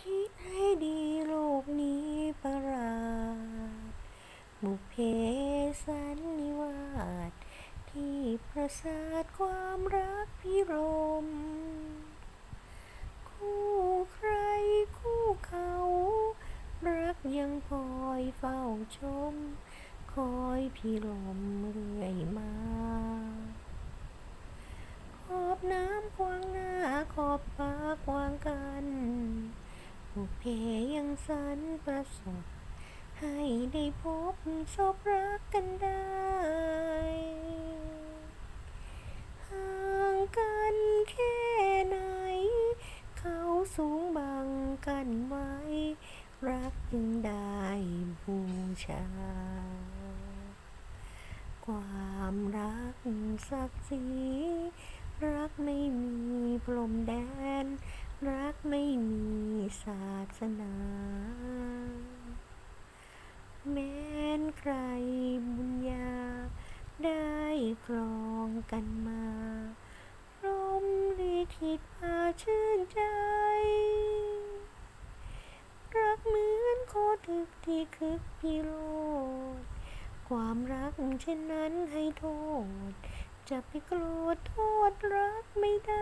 คิดให้ดีโลกนี้ประหลาดบุพเพสันนิวาสที่ประสาทความรักพิรม คู่ใครคู่เขา รักยังคอยเฝ้าชม คอยพี่ลมเรื่อยมาขอบน้ำควางหน้าขอบฟ้าควางกัน บุพเพยังสันประสบ ให้ได้พบศพรักกันได้ห่างกันแค่ไหน เขาสูงบังกันไว้ รักจึงได้บูชา ความรักศักดิ์ศรีรักไม่มีพรมแดน รักไม่มีศาสนา แม้นใครบุญญา ได้ครองกันมารหมลิขิตพาชื่นใจ รักเหมือนโคตึกที่คึกพิโรธความรักเช่นนั้นให้โทษ จะไปโกรธโทษรักไม่ได้